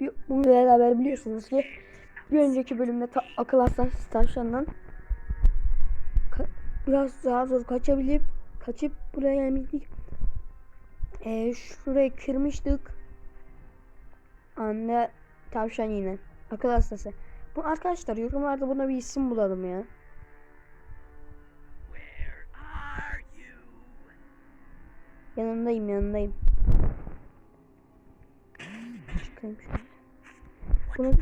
Bir, bunu beraber biliyorsunuz ki bir önceki bölümde ta, akıl hastanesi tavşandan biraz daha zor kaçabilip kaçıp buraya gelmiştik. Ee, şurayı kırmıştık. Anne tavşan yine. Akıl hastası. Bu arkadaşlar yorumlarda buna bir isim bulalım ya. Yanındayım yanındayım. Çıkayım şöyle. Geliyor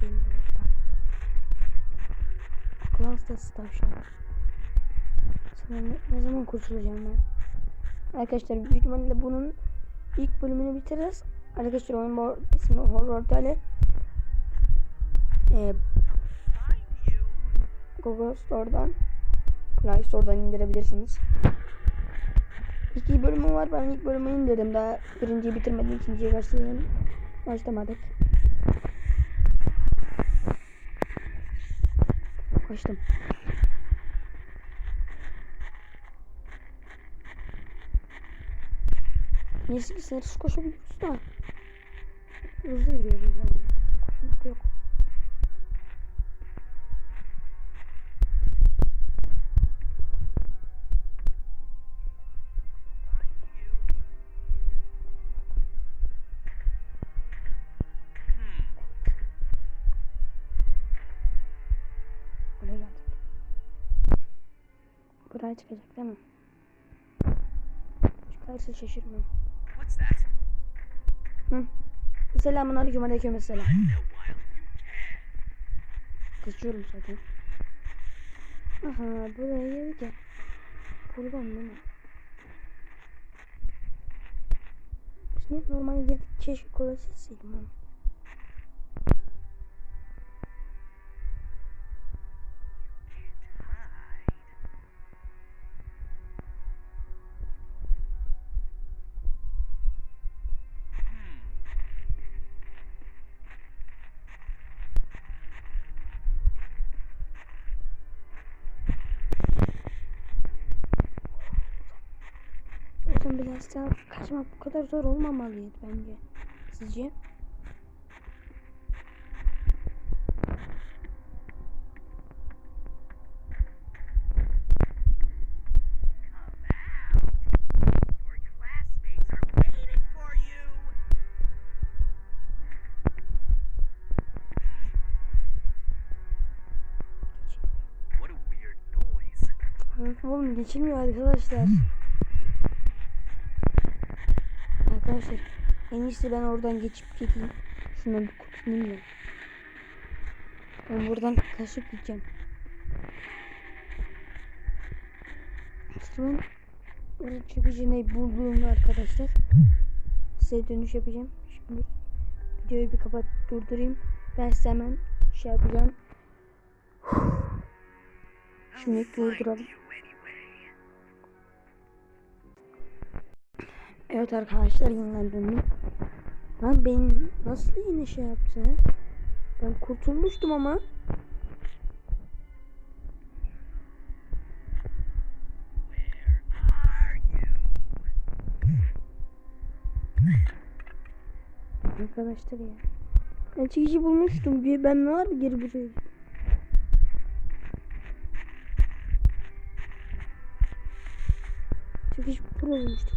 oradan. Akıl hastası tavşan. Sana ne, ne zaman kurtulacağım ben? Arkadaşlar büyük ihtimalle bunun ilk bölümünü bitiririz. Arkadaşlar oyun ismi Horror Tale. Ee. Google Store'dan Play Store'dan indirebilirsiniz. İki bölümü var. Ben ilk bölümü indirdim. Daha birinciyi bitirmedim. ikinciye başladım. Başlamadık. Kaçtım. Neyse ki sınırsız koşabiliyoruz da. Hızlı yürüyoruz yani. Buraya çıkacak değil mi? Çıkarsa şaşırmam. Hı. Selamun aleyküm aleyküm selam. Kaçıyorum zaten. Aha buraya gel. Buradan değil mi? Niye normal girdik keşke kolay seçseydim ama. Daha kaçmak bu kadar zor olmamalıydı bence. Sizce? Come out. Your Arkadaşlar en iyisi ben oradan geçip gideyim. Şuna bir kurtulayım ya. Ben buradan kaçıp gideceğim. Ben orada çıkıcını bulduğumda arkadaşlar size dönüş yapacağım. Şimdi videoyu bir kapat durdurayım. Ben size hemen şey yapacağım. Şimdi durduralım. Evet arkadaşlar yeniden döndüm. Lan benim nasıl yine şey yaptı? Ben kurtulmuştum ama. Arkadaşlar ya. Ben çekici bulmuştum. Bir ben ne var geri buraya? Çekici bulmuştuk.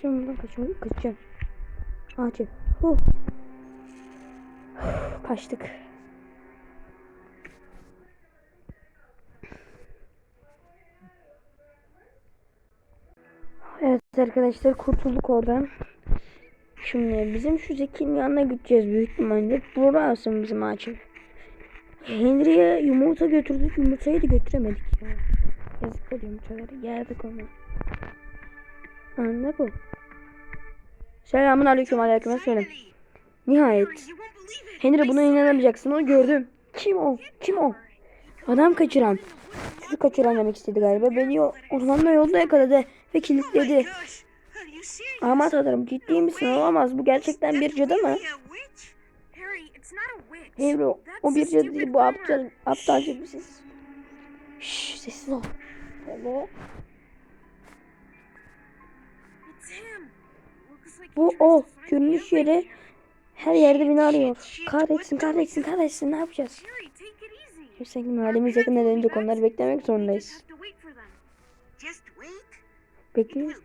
Şimdi ben kaçıyorum, kaçacağım. Acil. Huh. Kaçtık. Evet arkadaşlar kurtulduk oradan. Şimdi bizim şu Zeki'nin yanına gideceğiz büyük ihtimalle. Burası bizim acil. Henry'e yumurta götürdük. Yumurtayı da götüremedik ya. Yazık o yumurtaları. Yerdik onu. Ne bu? Selamun aleyküm aleyküm selam. Nihayet. Henry buna inanamayacaksın. Onu gördüm. Kim o? Kim o? Adam kaçıran. Çocuk kaçıran demek istedi galiba. Beni o- ormanda yolda yakaladı ve kilitledi. Aman tanrım ciddi misin? Olamaz. Bu gerçekten bir cadı mı? Henry o, bir cadı değil. Bu aptal, aptalca bir ses. Şşş sessiz ol. Böyle. Bu o. Görünüş yeri her yerde beni arıyor. Kahretsin kahretsin kahretsin ne yapacağız? Yüksek halimiz yakında dönecek onları beklemek zorundayız. Bekliyoruz.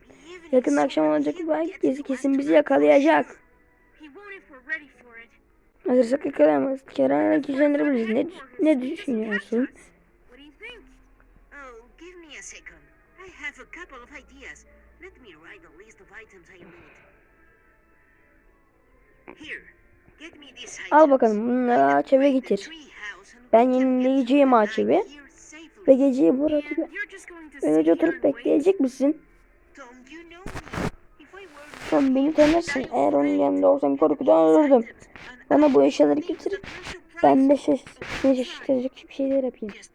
Yakın akşam olacak belki kesin bizi yakalayacak. Hazırsak yakalayamaz. Kerem güçlendirebiliriz. Ne, ne düşünüyorsun? I have a couple of ideas. Let me write a list of items I need. Here, get me these items. Al bakalım bunları ağaç eve Break the getir. Ben yenileyeceğim through ağaç the evi. night here safely. Ve geceyi burada here oturup bekleyecek misin? Tom beni tanırsın. Eğer onun yanında olsam korkudan ölürdüm. Bana bu eşyaları getir. Ben de şaş şaşırtacak bir şeyler yapayım.